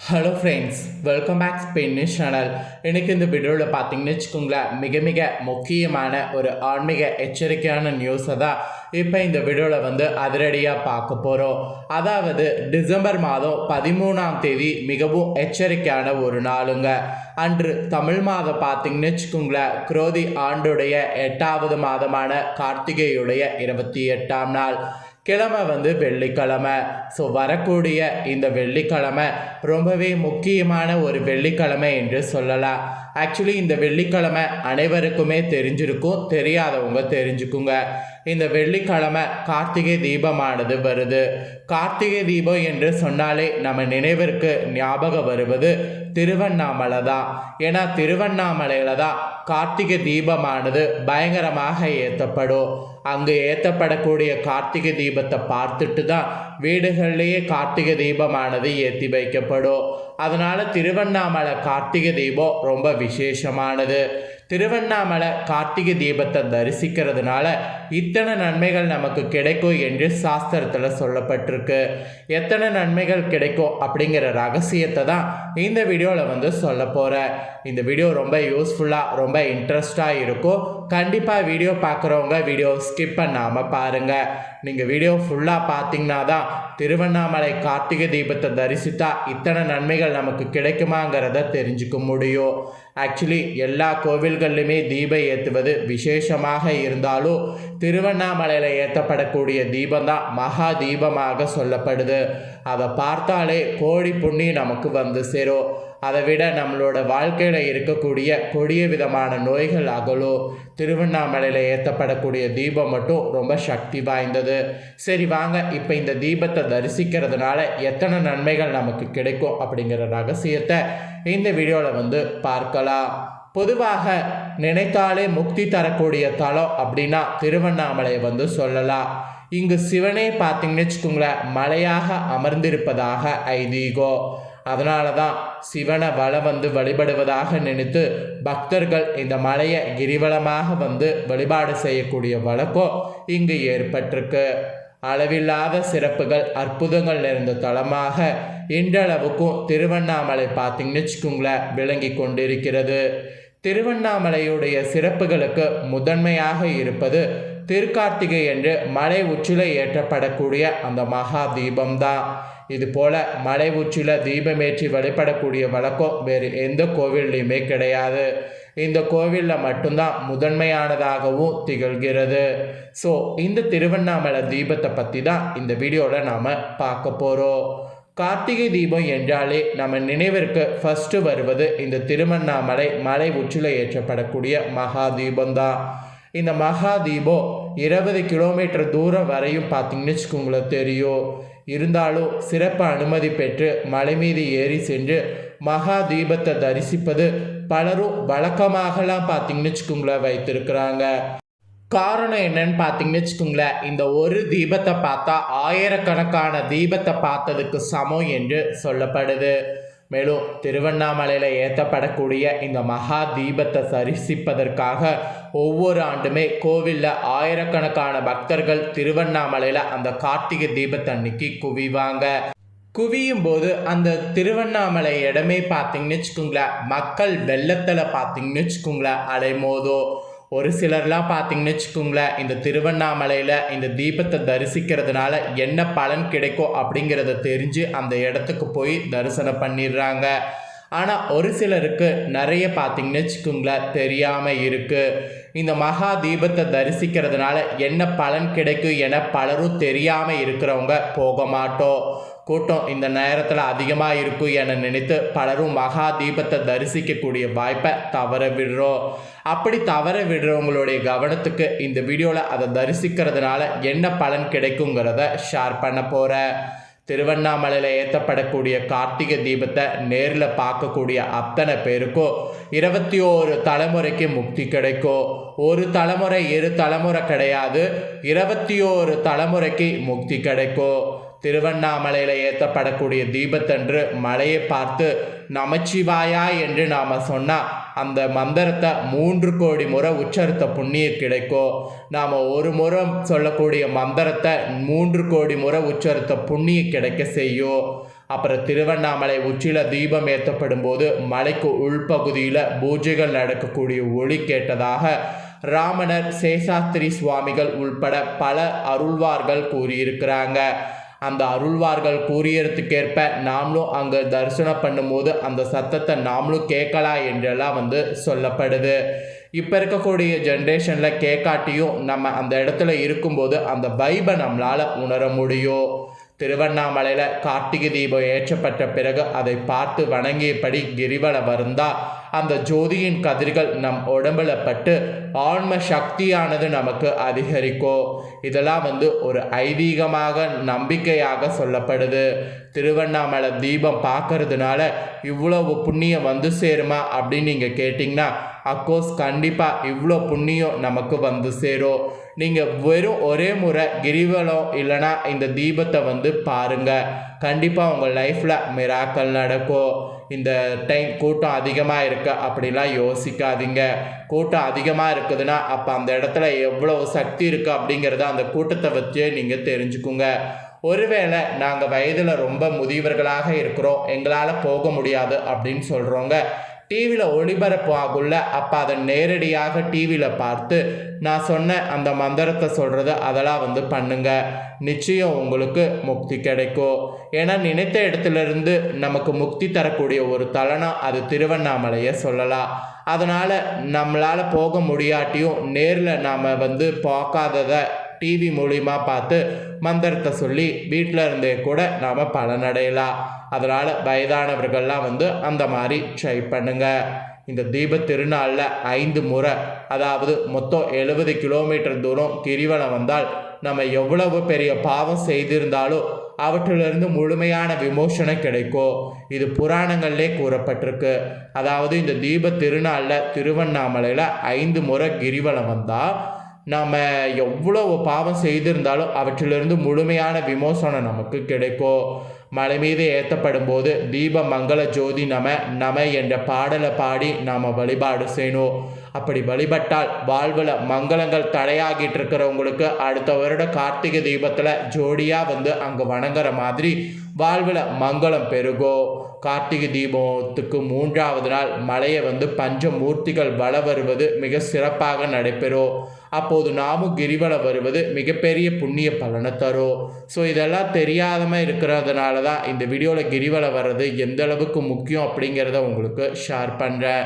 Hello friends welcome back ஸ்பெயினிஷ் channel எனக்கு இந்த வீடியோவில் பார்த்தீங்கன்னு வச்சுக்கோங்களேன் மிக மிக முக்கியமான ஒரு ஆன்மீக எச்சரிக்கையான நியூஸை தான் இப்போ இந்த வீடியோவில் வந்து அதிரடியாக பார்க்க போகிறோம் அதாவது டிசம்பர் மாதம் பதிமூணாம் தேதி மிகவும் எச்சரிக்கையான ஒரு நாளுங்க. அன்று தமிழ் மாதம் பார்த்தீங்கன்னு வச்சுக்கோங்களேன் குரோதி ஆண்டுடைய எட்டாவது மாதமான கார்த்திகையுடைய இருபத்தி எட்டாம் நாள். கிழமை வந்து வெள்ளிக்கிழமை. ஸோ வரக்கூடிய இந்த வெள்ளிக்கிழமை ரொம்பவே முக்கியமான ஒரு வெள்ளிக்கிழமை என்று சொல்லலாம். ஆக்சுவலி இந்த வெள்ளிக்கிழமை அனைவருக்குமே தெரிஞ்சிருக்கும் தெரியாதவங்க தெரிஞ்சுக்குங்க. இந்த வெள்ளிக்கிழமை கார்த்திகை தீபமானது வருது. கார்த்திகை தீபம் என்று சொன்னாலே நம்ம நினைவிற்கு ஞாபகம் வருவது திருவண்ணாமலை தான் ஏன்னா திருவண்ணாமலையில தான் கார்த்திகை தீபமானது பயங்கரமாக ஏற்றப்படும் அங்கு ஏற்றப்படக்கூடிய கார்த்திகை தீபத்தை பார்த்துட்டு தான் வீடுகள்லேயே கார்த்திகை தீபமானது ஏற்றி வைக்கப்படும். அதனால் திருவண்ணாமலை கார்த்திகை தீபம் ரொம்ப விசேஷமானது. திருவண்ணாமலை கார்த்திகை தீபத்தை தரிசிக்கிறதுனால இத்தனை நன்மைகள் நமக்கு கிடைக்கும் என்று சாஸ்திரத்தில் சொல்லப்பட்டிருக்கு. எத்தனை நன்மைகள் கிடைக்கும் அப்படிங்கிற ரகசியத்தை தான் இந்த வீடியோவில் வந்து சொல்ல போகிறேன் இந்த வீடியோ ரொம்ப யூஸ்ஃபுல்லாக ரொம்ப இன்ட்ரெஸ்டாக இருக்கும். கண்டிப்பாக வீடியோ பார்க்குறவங்க வீடியோ ஸ்கிப் பண்ணாமல் பாருங்கள் நீங்கள் வீடியோ ஃபுல்லாக பார்த்தீங்கன்னா தான் திருவண்ணாமலை கார்த்திகை தீபத்தை தரிசித்தா இத்தனை நன்மைகள் நமக்கு கிடைக்குமாங்கிறத தெரிஞ்சுக்க முடியும். ஆக்சுவலி எல்லா கோவில்கள்லையுமே தீபம் ஏற்றுவது விசேஷமாக இருந்தாலும் திருவண்ணாமலையில் ஏற்றப்படக்கூடிய தீபம் தான் மகா தீபமாக சொல்லப்படுது. அதை பார்த்தாலே கோடி புண்ணி நமக்கு வந்து சேரும். அதை விட நம்மளோட வாழ்க்கையில் இருக்கக்கூடிய கொடிய விதமான நோய்கள் அகலோ திருவண்ணாமலையில் ஏற்றப்படக்கூடிய தீபம் மட்டும் ரொம்ப சக்தி வாய்ந்தது. சரி வாங்க. இப்போ இந்த தீபத்தை தரிசிக்கிறதுனால எத்தனை நன்மைகள் நமக்கு கிடைக்கும் அப்படிங்கிற ரகசியத்தை இந்த வீடியோவில் வந்து பார்க்கலாம். பொதுவாக நினைத்தாலே முக்தி தரக்கூடிய தலம் அப்படின்னா திருவண்ணாமலையை வந்து சொல்லலாம். இங்கு சிவனே பார்த்தீங்கன்னு வச்சுக்கோங்களேன் மலையாக அமர்ந்திருப்பதாக ஐதீகம் அதனால தான் சிவனை வளம் வந்து வழிபடுவதாக நினைத்து பக்தர்கள் இந்த மலையை கிரிவலமாக வந்து வழிபாடு செய்யக்கூடிய வழக்கம் இங்கு ஏற்பட்டிருக்கு. அளவில்லாத சிறப்புகள் அற்புதங்கள் நிறைந்த தளமாக இன்றளவுக்கும் திருவண்ணாமலை பார்த்தீங்கன்னு வச்சுக்கோங்களேன் விளங்கி கொண்டிருக்கிறது. திருவண்ணாமலையுடைய சிறப்புகளுக்கு முதன்மையாக இருப்பது திருக்கார்த்திகை என்று மலை உச்சில ஏற்றப்படக்கூடிய அந்த மகா தீபம்தான் இது போல மலை உச்சில தீபமேற்றி வழிபடக்கூடிய வழக்கம் வேறு எந்த கோவில்லையுமே கிடையாது. இந்த கோவிலில் மட்டும்தான் முதன்மையானதாகவும் திகழ்கிறது. ஸோ இந்த திருவண்ணாமலை தீபத்தை பற்றி தான் இந்த வீடியோவில் நாம் பார்க்க போகிறோம் கார்த்திகை தீபம் என்றாலே நம்ம நினைவிற்கு ஃபஸ்ட்டு வருவது இந்த திருவண்ணாமலை மலை உச்சில ஏற்றப்படக்கூடிய மகா தீபம்தான் இந்த மகா தீபம் இருபது கிலோமீட்டர் தூரம் வரையும் பார்த்தீங்கன்னு வச்சுக்கோங்களேன் தெரியும். இருந்தாலும் சிறப்பு அனுமதி பெற்று மலை மீது ஏறி சென்று மகா தீபத்தை தரிசிப்பது பலரும் வழக்கமாகலாம் பார்த்தீங்கன்னு வச்சுக்கோங்களேன் வைத்திருக்கிறாங்க. காரணம் என்னன்னு பார்த்தீங்கன்னு வச்சுக்கோங்களேன் இந்த ஒரு தீபத்தை பார்த்தா ஆயிரக்கணக்கான தீபத்தை பார்த்ததுக்கு சமம் என்று சொல்லப்படுது. மேலும் திருவண்ணாமலையில் ஏற்றப்படக்கூடிய இந்த மகா தீபத்தை தரிசிப்பதற்காக ஒவ்வொரு ஆண்டுமே கோவிலில் ஆயிரக்கணக்கான பக்தர்கள் திருவண்ணாமலையில் அந்த கார்த்திகை தீபத்தை அன்னைக்கு குவிவாங்க. குவியும் போது அந்த திருவண்ணாமலை இடமே பார்த்தீங்கன்னு வச்சுக்கோங்களேன். மக்கள் வெள்ளத்தில் பார்த்தீங்கன்னு வச்சுக்கோங்களேன். அலைமோதோ. ஒரு சிலர்லாம் பார்த்தீங்கன்னு வச்சுக்கோங்களேன் இந்த திருவண்ணாமலையில் இந்த தீபத்தை தரிசிக்கிறதுனால என்ன பலன் கிடைக்கும் அப்படிங்கிறத தெரிஞ்சு அந்த இடத்துக்கு போய் தரிசனம் பண்ணிடுறாங்க. ஆனால் ஒரு சிலருக்கு நிறைய பார்த்தீங்கன்னு வச்சுக்கோங்களேன் தெரியாமல் இருக்குது இந்த மகா தீபத்தை தரிசிக்கிறதுனால என்ன பலன் கிடைக்கும் என பலரும் தெரியாமல் இருக்கிறவங்க போக மாட்டோம். கூட்டம் இந்த நேரத்தில் அதிகமாக இருக்கும் என நினைத்து பலரும் மகா தீபத்தை தரிசிக்கக்கூடிய வாய்ப்பை தவற விடுறோம். அப்படி தவற விடுறவங்களுடைய கவனத்துக்கு இந்த வீடியோவில் அதை தரிசிக்கிறதுனால என்ன பலன் கிடைக்குங்கிறத ஷேர் பண்ண போகிறேன் திருவண்ணாமலையில் ஏற்றப்படக்கூடிய கார்த்திகை தீபத்தை நேரில் பார்க்கக்கூடிய அத்தனை பேருக்கும் இருபத்தி ஓரு தலைமுறைக்கு முக்தி கிடைக்கும். ஒரு தலைமுறை இரு தலைமுறை கிடையாது இருபத்தி ஓரு தலைமுறைக்கு முக்தி கிடைக்கும். திருவண்ணாமலையில் ஏற்றப்படக்கூடிய தீபத்தன்று மலையை பார்த்து நமச்சிவாயா என்று நாம் சொன்னால் அந்த மந்திரத்தை மூன்று கோடி முறை உச்சரித்த புண்ணியம் கிடைக்கும் நாம் ஒரு முறை சொல்லக்கூடிய மந்திரத்தை மூன்று கோடி முறை உச்சரித்த புண்ணியம் கிடைக்க செய்யும் அப்புறம் திருவண்ணாமலை உச்சியில் தீபம் ஏற்றப்படும் போது மலைக்கு உள்பகுதியில் பூஜைகள் நடக்கக்கூடிய ஒளி கேட்டதாக ராமணர் சேஷாத்திரி சுவாமிகள் உள்பட பல அருள்வார்கள் கூறியிருக்கிறாங்க. அந்த அருள்வார்கள் கூறியதுக்கேற்ப நாமளும் அங்கே தரிசனம் பண்ணும்போது அந்த சத்தத்தை நாமளும் கேட்கலாம் என்றெல்லாம் வந்து சொல்லப்படுது. இப்போ இருக்கக்கூடிய ஜென்ரேஷனில் கேட்காட்டியும் நம்ம அந்த இடத்துல இருக்கும்போது அந்த வைபை நம்மளால் உணர முடியும். திருவண்ணாமலையில் கார்த்திகை தீபம் ஏற்றப்பட்ட பிறகு அதை பார்த்து வணங்கியபடி கிரிவலம் வருந்தால் அந்த ஜோதியின் கதிர்கள் நம் உடம்புல பட்டு ஆன்ம சக்தியானது நமக்கு அதிகரிக்கும் இதெல்லாம் வந்து ஒரு ஐதீகமாக நம்பிக்கையாக சொல்லப்படுது. திருவண்ணாமலை தீபம் பார்க்கறதுனால இவ்வளவு புண்ணியம் வந்து சேருமா அப்படின்னு நீங்கள் கேட்டிங்கன்னா அக்கோர்ஸ் கண்டிப்பாக இவ்வளோ புண்ணியம் நமக்கு வந்து சேரும். நீங்கள் வெறும் ஒரே முறை கிரிவலம் இல்லைனா இந்த தீபத்தை வந்து பாருங்கள் கண்டிப்பாக உங்கள் லைஃப்பில் மிராக்கள் நடக்கும். இந்த டைம் கூட்டம் அதிகமாக இருக்குது அப்படிலாம் யோசிக்காதீங்க. கூட்டம் அதிகமாக இருக்குதுன்னா அப்போ அந்த இடத்துல எவ்வளோ சக்தி இருக்குது அப்படிங்கிறத அந்த கூட்டத்தை வச்சே நீங்கள் தெரிஞ்சுக்குங்க. ஒருவேளை நாங்கள் வயதில் ரொம்ப முதியவர்களாக இருக்கிறோம். எங்களால் போக முடியாது அப்படின்னு சொல்கிறோங்க டிவியில் ஒளிபரப்பு ஆகுள்ள அப்போ அதை நேரடியாக டிவியில் பார்த்து நான் சொன்ன அந்த மந்திரத்தை சொல்கிறது அதெல்லாம் வந்து பண்ணுங்க. நிச்சயம் உங்களுக்கு முக்தி கிடைக்கும். ஏன்னா நினைத்த இடத்துலேருந்து நமக்கு முக்தி தரக்கூடிய ஒரு தலனம் அது திருவண்ணாமலையை சொல்லலாம். அதனால் நம்மளால் போக முடியாட்டியும் நேரில் நாம் வந்து பார்க்காததை டிவி மூலிமா பார்த்து மந்திரத்தை சொல்லி வீட்டில் இருந்தே கூட நாம் பலனடையலாம் அதனால் வயதானவர்கள்லாம் வந்து அந்த மாதிரி ட்ரை பண்ணுங்கள் இந்த தீப திருநாளில் ஐந்து முறை அதாவது மொத்தம் எழுபது கிலோமீட்டர் தூரம் கிரிவலம் வந்தால் நம்ம எவ்வளவு பெரிய பாவம் செய்திருந்தாலும் அவற்றிலிருந்து முழுமையான விமோசனம் கிடைக்கும். இது புராணங்கள்லே கூறப்பட்டிருக்கு. அதாவது இந்த தீப திருநாளில் திருவண்ணாமலையில் ஐந்து முறை கிரிவலம் வந்தால் நம்ம எவ்வளவு பாவம் செய்திருந்தாலும் அவற்றிலிருந்து முழுமையான விமோசனம் நமக்கு கிடைக்கும். மலை மீது ஏற்றப்படும் போது தீப மங்கள ஜோதி நம நம என்ற பாடலை பாடி நாம் வழிபாடு செய்யணும். அப்படி வழிபட்டால் வாழ்வில் மங்களங்கள் தடையாகிட்டு இருக்கிறவங்களுக்கு அடுத்த வருட கார்த்திகை தீபத்தில் ஜோடியாக வந்து அங்கே வணங்குற மாதிரி வாழ்வில் மங்களம் பெருகும். கார்த்திகை தீபத்துக்கு மூன்றாவது நாள் மலையை வந்து பஞ்சமூர்த்திகள் வள வருவது மிக சிறப்பாக நடைபெறும். அப்போது நாமும் கிரிவலம் வருவது மிகப்பெரிய புண்ணிய பலனை தரும். ஸோ இதெல்லாம் தெரியாதமாக இருக்கிறதுனால தான் இந்த வீடியோவில் கிரிவலம் வர்றது எந்த அளவுக்கு முக்கியம் அப்படிங்கிறத உங்களுக்கு ஷேர் பண்ணுறேன்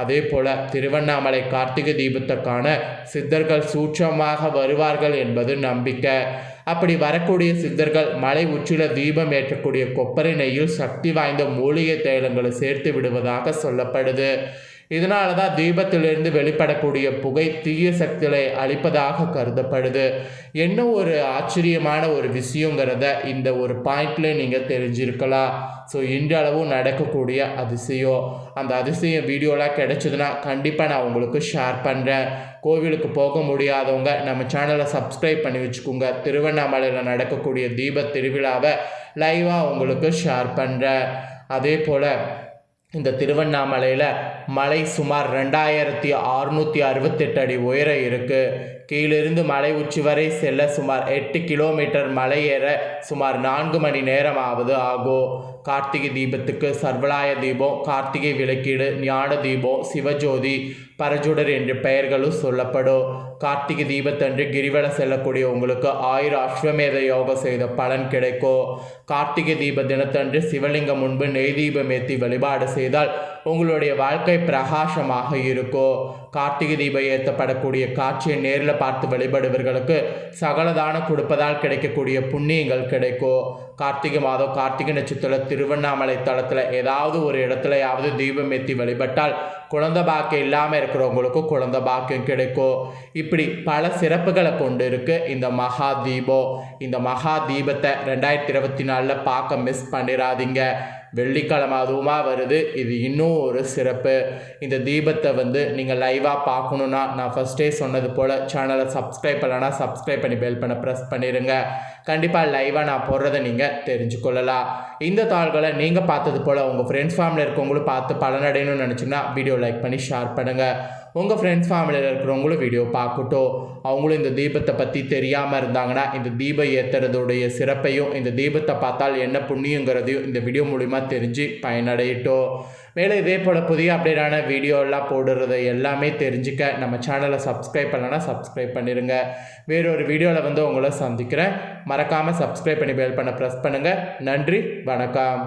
அதே போல் திருவண்ணாமலை கார்த்திகை தீபத்துக்கான சித்தர்கள் சூட்சமாக வருவார்கள் என்பது நம்பிக்கை. அப்படி வரக்கூடிய சித்தர்கள் மலை உச்சில தீபம் ஏற்றக்கூடிய கொப்பரை நெய்யில் சக்தி வாய்ந்த மூலிகை தைலங்களை சேர்த்து விடுவதாக சொல்லப்படுது. இதனால தான் தீபத்திலிருந்து வெளிப்படக்கூடிய புகை தீய சக்திகளை அழிப்பதாக கருதப்படுது. என்ன ஒரு ஆச்சரியமான ஒரு விஷயங்கிறத இந்த ஒரு பாயிண்ட்ல நீங்கள் தெரிஞ்சிருக்கலாம். ஸோ இன்றளவும் நடக்கக்கூடிய அதிசயம். அந்த அதிசயம் வீடியோலாம் கிடைச்சதுன்னா கண்டிப்பாக நான் உங்களுக்கு ஷேர் பண்ணுறேன் கோவிலுக்கு போக முடியாதவங்க நம்ம சேனலை சப்ஸ்கிரைப் பண்ணி வச்சுக்கோங்க. திருவண்ணாமலையில் நடக்கக்கூடிய தீப திருவிழாவை லைவாக உங்களுக்கு ஷேர் பண்ணுறேன் அதே போல் இந்த திருவண்ணாமலையில் மலை சுமார் ரெண்டாயிரத்தி அறுநூற்றி அறுபத்தெட்டு அடி உயரம் இருக்குது கீழிருந்து மலை உச்சி வரை செல்ல சுமார் எட்டு கிலோமீட்டர் மலை ஏற சுமார் நான்கு மணி நேரமாவது ஆகும் கார்த்திகை தீபத்துக்கு சர்வலாய தீபம் கார்த்திகை விளக்கீடு ஞான தீபம் சிவஜோதி பரஜுடர் என்ற பெயர்களும் சொல்லப்படும். கார்த்திகை தீபத்தன்று கிரிவல செல்லக்கூடிய உங்களுக்கு ஆயிரம் அஸ்வமேத யோகம் செய்த பலன் கிடைக்கும். கார்த்திகை தீப தினத்தன்று சிவலிங்கம் முன்பு நெய் தீபம் ஏற்றி வழிபாடு செய்தால் உங்களுடைய வாழ்க்கை பிரகாசமாக இருக்கும். கார்த்திகை தீபம் ஏற்றப்படக்கூடிய காட்சியை நேரில் பார்த்து வழிபடுவர்களுக்கு சகலதானம் கொடுப்பதால் கிடைக்கக்கூடிய புண்ணியங்கள் கிடைக்கும் கார்த்திகை மாதம் கார்த்திகை நட்சத்திர திருவண்ணாமலை தளத்தில் ஏதாவது ஒரு இடத்துலையாவது தீபம் ஏற்றி வழிபட்டால் குழந்த பாக்கியம் இல்லாமல் இருக்கிறவங்களுக்கும் குழந்த பாக்கியம் கிடைக்கும் இப்படி பல சிறப்புகளை கொண்டு இருக்கு இந்த மகா தீபம். இந்த மகா தீபத்தை ரெண்டாயிரத்தி இருபத்தி நாலில் பார்க்க மிஸ் பண்ணிடாதீங்க வெள்ளிக்கிழமை அதுவுமா வருது. இது இன்னும் ஒரு சிறப்பு. இந்த தீபத்தை வந்து நீங்கள் லைவாக பார்க்கணுன்னா நான் ஃபஸ்ட்டே சொன்னது போல் சேனலை சப்ஸ்கிரைப் பண்ணலன்னா சப்ஸ்கிரைப் பண்ணி பெல் பண்ண ப்ரெஸ் பண்ணிடுங்க கண்டிப்பாக லைவாக நான் போடுறதை நீங்கள் தெரிஞ்சுக்கொள்ளலாம். இந்த தாள்களை நீங்கள் பார்த்தது போல் உங்கள் ஃப்ரெண்ட்ஸ் ஃபேமிலியில் இருக்கவங்களும் பார்த்து பலனடையணும்னு நினச்சிங்கன்னா வீடியோ லைக் பண்ணி ஷேர் பண்ணுங்கள் உங்கள் ஃப்ரெண்ட்ஸ் ஃபேமிலியில் இருக்கிறவங்களும் வீடியோ பார்க்கட்டும். அவங்களும் இந்த தீபத்தை பற்றி தெரியாமல் இருந்தாங்கன்னா இந்த தீபம் ஏற்றுறதுடைய சிறப்பையும் இந்த தீபத்தை பார்த்தால் என்ன புண்ணியங்கிறதையும் இந்த வீடியோ மூலிமா தெரிஞ்சு பயனடையட்டும். மேலே இதே போல் புதிய அப்டேட்டான வீடியோலாம் போடுறத எல்லாமே தெரிஞ்சுக்க நம்ம சேனலை சப்ஸ்கிரைப் பண்ணலன்னா சப்ஸ்கிரைப் பண்ணிடுங்க வேறொரு வீடியோவில் வந்து உங்களை சந்திக்கிறேன். மறக்காமல் சப்ஸ்கிரைப் பண்ணி பெல் பண்ண ப்ரெஸ் பண்ணுங்கள் நன்றி வணக்கம்.